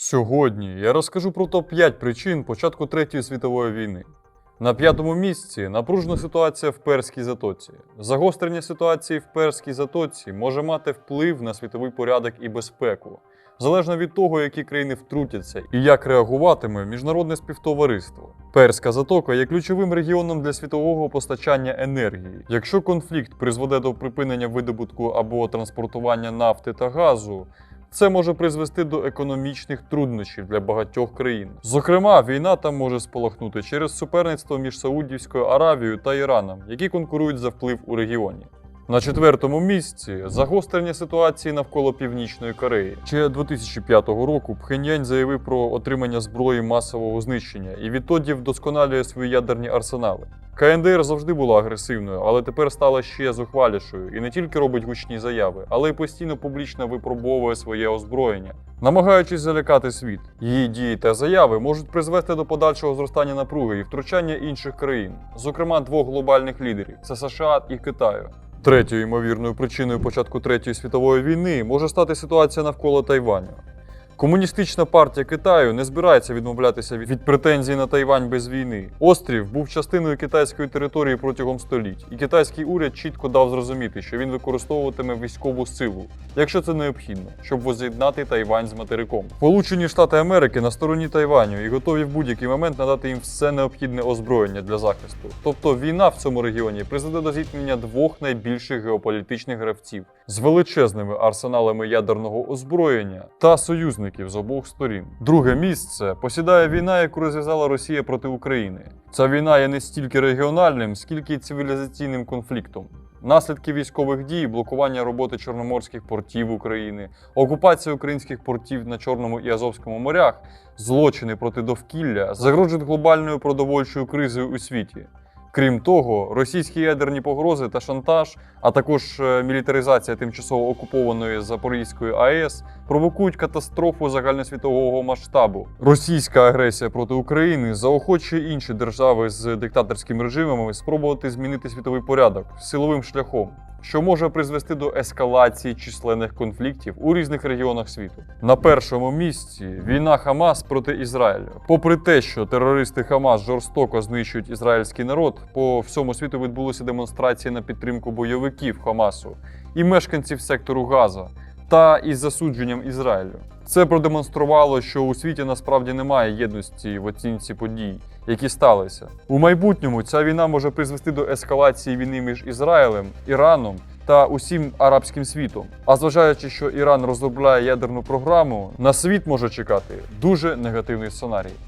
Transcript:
Сьогодні я розкажу про топ-5 причин початку Третьої світової війни. На п'ятому місці напружена ситуація в Перській затоці. Загострення ситуації в Перській затоці може мати вплив на світовий порядок і безпеку, залежно від того, які країни втрутяться і як реагуватиме міжнародне співтовариство. Перська затока є ключовим регіоном для світового постачання енергії. Якщо конфлікт призведе до припинення видобутку або транспортування нафти та газу, це може призвести до економічних труднощів для багатьох країн. Зокрема, війна там може спалахнути через суперництво між Саудівською Аравією та Іраном, які конкурують за вплив у регіоні. На четвертому місці загострення ситуації навколо Північної Кореї. Ще 2005 року Пхеньянь заявив про отримання зброї масового знищення і відтоді вдосконалює свої ядерні арсенали. КНДР завжди була агресивною, але тепер стала ще зухвалішою і не тільки робить гучні заяви, але й постійно публічно випробовує своє озброєння, намагаючись залякати світ. Її дії та заяви можуть призвести до подальшого зростання напруги і втручання інших країн, зокрема двох глобальних лідерів це США і Китаю. Третьою ймовірною причиною початку Третьої світової війни може стати ситуація навколо Тайваню. Комуністична партія Китаю не збирається відмовлятися від претензій на Тайвань без війни. Острів був частиною китайської території протягом століть, і китайський уряд чітко дав зрозуміти, що він використовуватиме військову силу, якщо це необхідно, щоб воз'єднати Тайвань з материком. Сполучені Штати Америки на стороні Тайваню і готові в будь-який момент надати їм все необхідне озброєння для захисту. Тобто війна в цьому регіоні призведе до зіткнення двох найбільших геополітичних гравців з величезними арсеналами ядерного озброєння та союзників з обох сторін. Друге місце посідає війна, яку розв'язала Росія проти України. Ця війна є не стільки регіональним, скільки цивілізаційним конфліктом. Наслідки військових дій, блокування роботи чорноморських портів України, окупація українських портів на Чорному і Азовському морях, злочини проти довкілля загрожують глобальною продовольчою кризою у світі. Крім того, російські ядерні погрози та шантаж, а також е, мілітаризація тимчасово окупованої Запорізької АЕС провокують катастрофу загальносвітового масштабу. Російська агресія проти України заохочує інші держави з диктаторськими режимами спробувати змінити світовий порядок силовим шляхом. Що може призвести до ескалації численних конфліктів у різних регіонах світу. На першому місці війна Хамас проти Ізраїлю. Попри те, що терористи Хамас жорстоко знищують ізраїльський народ, по всьому світу відбулися демонстрації на підтримку бойовиків Хамасу і мешканців сектору Газа та із засудженням Ізраїлю. Це продемонструвало, що у світі насправді немає єдності в оцінці подій, які сталися. У майбутньому ця війна може призвести до ескалації війни між Ізраїлем, Іраном та усім арабським світом. А зважаючи, що Іран розробляє ядерну програму, на світ може чекати дуже негативний сценарій.